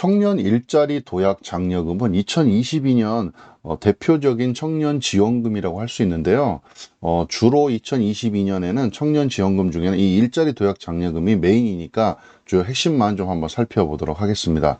청년 일자리 도약 장려금은 2022년 어, 대표적인 청년 지원금이라고 할 수 있는데요. 어, 주로 2022년에는 청년 지원금 중에는 이 일자리 도약 장려금이 메인이니까 주요 핵심만 좀 한번 살펴보도록 하겠습니다.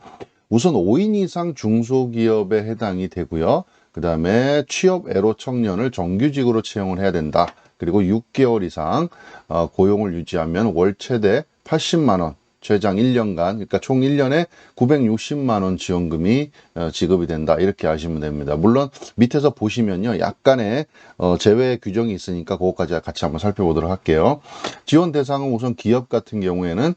우선 5인 이상 중소기업에 해당이 되고요. 그 다음에 취업 애로 청년을 정규직으로 채용을 해야 된다. 그리고 6개월 이상 어, 고용을 유지하면 월 최대 80만 원, 최장 1년간, 그러니까 총 1년에 960만 원 지원금이 어, 지급이 된다. 이렇게 아시면 됩니다. 물론 밑에서 보시면요. 약간의 어, 제외 규정이 있으니까 그것까지 같이 한번 살펴보도록 할게요. 지원 대상은 우선 기업 같은 경우에는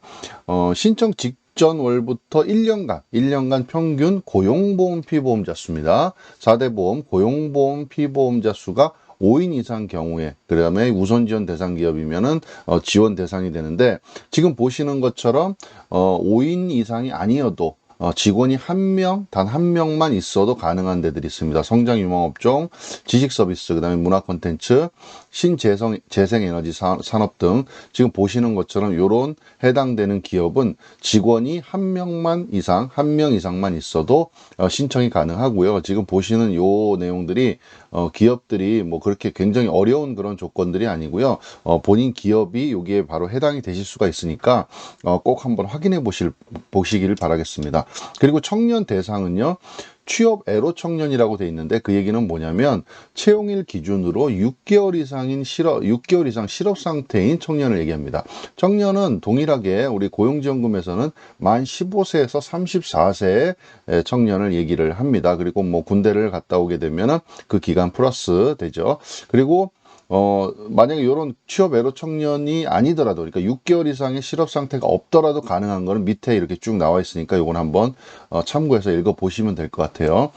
어, 신청 직 전 월부터 1년간, 1년간 평균 고용보험 피보험자 수입니다. 4대 보험 고용보험 피보험자 수가 5인 이상 경우에 그다음에 우선 지원 대상 기업이면은 어, 지원 대상이 되는데 지금 보시는 것처럼 어, 5인 이상이 아니어도 어, 직원이 한 명, 단 한 명만 있어도 가능한 데들이 있습니다. 성장 유망 업종, 지식 서비스, 그 다음에 문화 콘텐츠, 신재생 재생 에너지 사- 산업 등 지금 보시는 것처럼 요런 해당되는 기업은 직원이 한 명만 이상, 한 명 이상만 있어도 어, 신청이 가능하고요. 지금 보시는 요 내용들이 어, 기업들이 뭐 그렇게 굉장히 어려운 그런 조건들이 아니고요. 어, 본인 기업이 여기에 바로 해당이 되실 수가 있으니까 어, 꼭 한번 확인해 보실 보시기를 바라겠습니다. 그리고 청년 대상은요. 취업 애로 청년이라고 돼 있는데 그 얘기는 뭐냐면 채용일 기준으로 6개월 이상인 실업 6개월 이상 실업 상태인 청년을 얘기합니다. 청년은 동일하게 우리 고용지원금에서는 만 15세에서 34세의 청년을 얘기를 합니다. 그리고 뭐 군대를 갔다 오게 되면은 그 기간 플러스 되죠. 그리고 어, 만약에 이런 취업 애로 청년이 아니더라도, 그러니까 6개월 이상의 실업 상태가 없더라도 가능한 거는 밑에 이렇게 쭉 나와 있으니까 이건 한번 어, 참고해서 읽어보시면 될 것 같아요.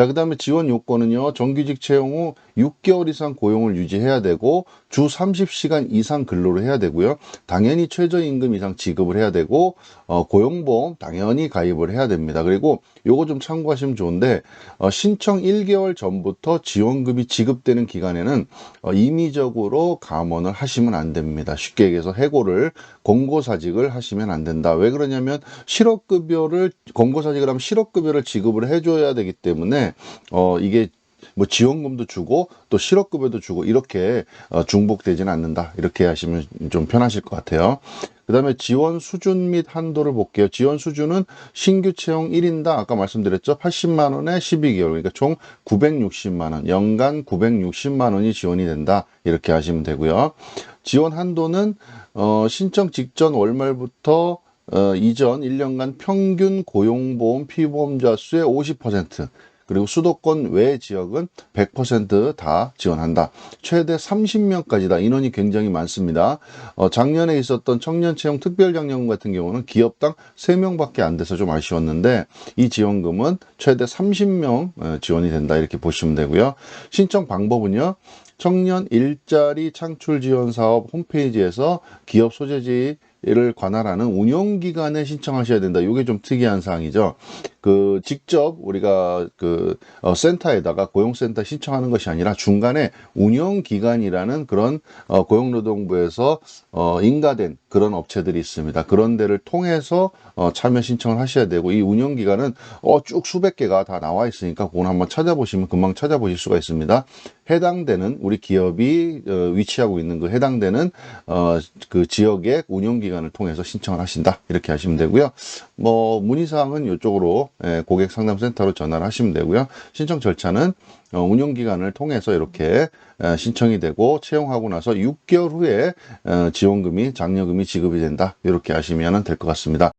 자, 그 다음에 지원 요건은요, 정규직 채용 후 6개월 이상 고용을 유지해야 되고, 주 30시간 이상 근로를 해야 되고요. 당연히 최저임금 이상 지급을 해야 되고, 어, 고용보험 당연히 가입을 해야 됩니다. 그리고 요거 좀 참고하시면 좋은데, 어, 신청 1개월 전부터 지원금이 지급되는 기간에는 어, 임의적으로 감원을 하시면 안 됩니다. 쉽게 얘기해서 해고를 공고사직을 하시면 안 된다. 왜 그러냐면 실업급여를 공고사직을 하면 실업급여를 지급을 해줘야 되기 때문에 어 이게 뭐 지원금도 주고 또 실업급여도 주고 이렇게 어, 중복되지는 않는다. 이렇게 하시면 좀 편하실 것 같아요. 그 다음에 지원 수준 및 한도를 볼게요. 지원 수준은 신규 채용 1인당 아까 말씀드렸죠. 80만 원에 12개월 그러니까 총 960만 원 연간 960만 원이 지원이 된다. 이렇게 하시면 되고요. 지원 한도는 어, 신청 직전 월말부터 어, 이전 1년간 평균 고용보험 피보험자 수의 50% 그리고 수도권 외 지역은 100%다 지원한다. 최대 30명까지다. 인원이 굉장히 많습니다. 어, 작년에 있었던 청년 채용 특별 장려금 같은 경우는 기업당 3명밖에 안 돼서 좀 아쉬웠는데 이 지원금은 최대 30명 어, 지원이 된다. 이렇게 보시면 되고요. 신청 방법은요. 청년 일자리 창출 지원 사업 홈페이지에서 기업 소재지 를 관할하는 운영기관에 신청하셔야 된다. 이게 좀 특이한 사항이죠. 그 직접 우리가 그 어, 센터에다가 고용센터 신청하는 것이 아니라 중간에 운영기관이라는 그런 어, 고용노동부에서 어, 인가된 그런 업체들이 있습니다. 그런 데를 통해서 어, 참여 신청을 하셔야 되고 이 운영기관은 어, 쭉 수백 개가 다 나와 있으니까 그건 한번 찾아보시면 금방 찾아보실 수가 있습니다. 해당되는 우리 기업이 어, 위치하고 있는 그 해당되는 어, 그 지역의 운영기관 을 통해서 신청을 하신다 이렇게 하시면 되고요. 뭐 문의사항은 이쪽으로 예, 고객 상담센터로 전화를 하시면 되고요. 신청 절차는 어, 운영기관을 통해서 이렇게 에, 신청이 되고 채용하고 나서 6개월 후에 어, 지원금이 장려금이 지급이 된다 이렇게 하시면 될 것 같습니다.